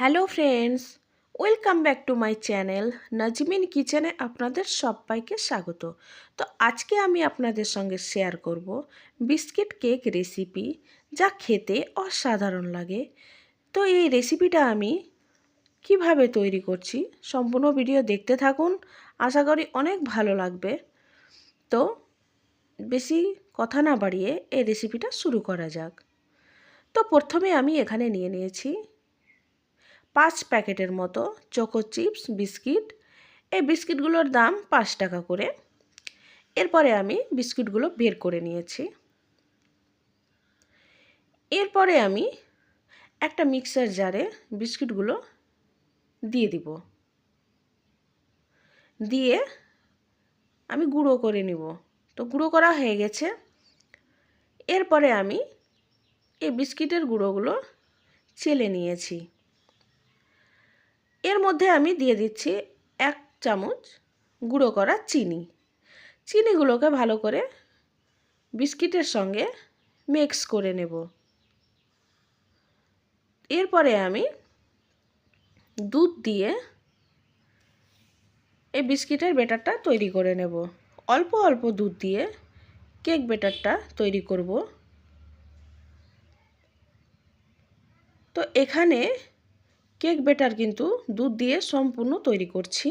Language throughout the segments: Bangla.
Hello friends, welcome back to my channel Nazmin কিচেনে আপনাদের সবাইকে স্বাগত। তো আজকে আমি আপনাদের সঙ্গে শেয়ার করব বিস্কিট কেক রেসিপি যা খেতে অসাধারণ লাগে। তো এই রেসিপিটা আমি কীভাবে তৈরি করছি সম্পূর্ণ ভিডিও দেখতে থাকুন, আশা করি অনেক ভালো লাগবে। তো বেশি কথা না বাড়িয়ে এই রেসিপিটা শুরু করা যাক। তো প্রথমে আমি এখানে নিয়ে নিয়েছি পাঁচ প্যাকেটের মতো চোকো চিপস, বিস্কিট। এই বিস্কিটগুলোর দাম পাঁচ টাকা করে। এরপরে আমি বিস্কিটগুলো বের করে নিয়েছি। এরপরে আমি একটা মিক্সার জারে বিস্কিটগুলো দিয়ে দিব। দিয়ে আমি গুঁড়ো করে নিব। তো গুঁড়ো করা হয়ে গেছে। এরপরে আমি এই বিস্কিটের গুঁড়োগুলো চেলে নিয়েছি। মধ্যে আমি দিয়ে দিচ্ছি এক চামচ গুঁড়ো করা চিনি। চিনিগুলোকে ভালো করে বিস্কিটের সঙ্গে মিক্স করে নেব। এরপরে আমি দুধ দিয়ে এই বিস্কিটের বেটারটা তৈরি করে নেব। অল্প অল্প দুধ দিয়ে কেক বেটারটা তৈরি করব। তো এখানে কেক বেটার কিন্তু দুধ দিয়ে সম্পূর্ণ তৈরি করছি।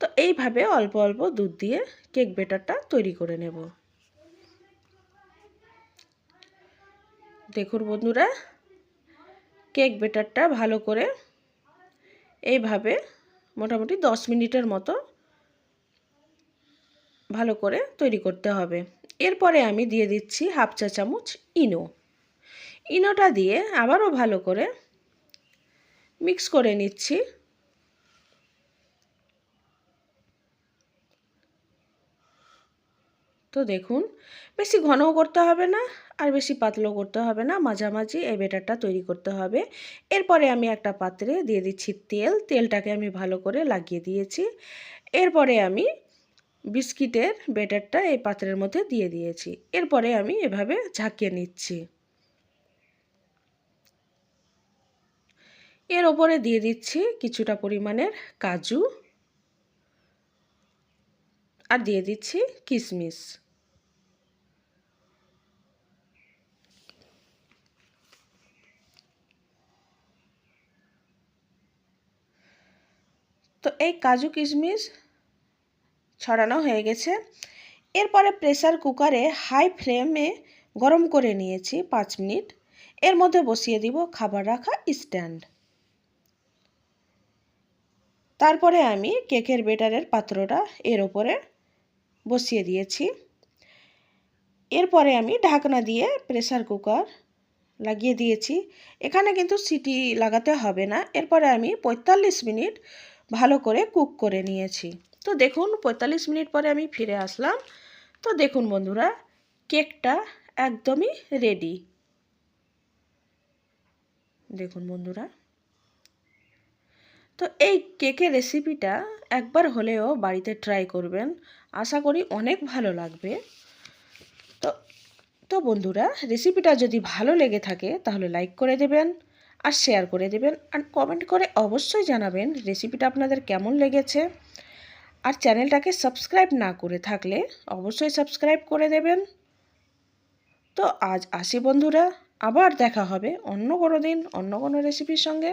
তো এইভাবে অল্প অল্প দুধ দিয়ে কেক বেটারটা তৈরি করে নেব। দেখুন বন্ধুরা, কেক বেটারটা ভালো করে এইভাবে মোটামুটি দশ মিনিটের মতো ভালো করে তৈরি করতে হবে। এরপরে আমি দিয়ে দিচ্ছি হাফ চা চামচ ইনো। ইনোটা দিয়ে আবারও ভালো করে মিক্স করে নিচ্ছি। তো দেখুন, বেশি ঘনও করতে হবে না আর বেশি পাতলাও করতে হবে না, মাঝামাঝি এই বেটারটা তৈরি করতে হবে। এরপরে আমি একটা পাত্রে দিয়ে দিচ্ছি তেল, তেলটাকে আমি ভালো করে লাগিয়ে দিয়েছি। এরপরে আমি বিস্কিটের বেটারটা এই পাত্রের মধ্যে দিয়ে দিয়েছি। এরপরে আমি এভাবে ঝাঁকিয়ে নিচ্ছি। এর ওপরে দিয়ে দিচ্ছি কিছুটা পরিমাণের কাজু আর দিয়ে দিচ্ছি কিশমিশ তো এই কাজু কিশমিশ ছড়ানো হয়ে গেছে। এরপরে প্রেসার কুকারে হাই ফ্লেমে গরম করে নিয়েছি পাঁচ মিনিট। এর মধ্যে বসিয়ে দিব খাবার রাখা স্ট্যান্ড। তারপরে আমি কেকের বেটারের পাত্রটা এর ওপরে বসিয়ে দিয়েছি। এরপরে আমি ঢাকনা দিয়ে প্রেসার কুকার লাগিয়ে দিয়েছি। এখানে কিন্তু সিটি লাগাতে হবে না। এরপরে আমি পঁয়তাল্লিশ মিনিট ভালো করে কুক করে নিয়েছি। তো দেখুন, পঁয়তাল্লিশ মিনিট পরে আমি ফিরে আসলাম। তো দেখুন বন্ধুরা, কেকটা একদমই রেডি দেখুন বন্ধুরা। তো এই কেকের রেসিপিটা একবার হলেও বাড়িতে ট্রাই করবেন। আশা করি অনেক ভালো লাগবে। তো তো বন্ধুরা, রেসিপিটা যদি ভালো লেগে থাকে তাহলে লাইক করে দেবেন আর শেয়ার করে দেবেন আর কমেন্ট করে অবশ্যই জানাবেন রেসিপিটা আপনাদের কেমন লেগেছে। আর চ্যানেলটাকে সাবস্ক্রাইব না করে থাকলে অবশ্যই সাবস্ক্রাইব করে দেবেন। তো আজ আসি বন্ধুরা, আবার দেখা হবে অন্য কোনো দিন, অন্য কোনো রেসিপির সঙ্গে।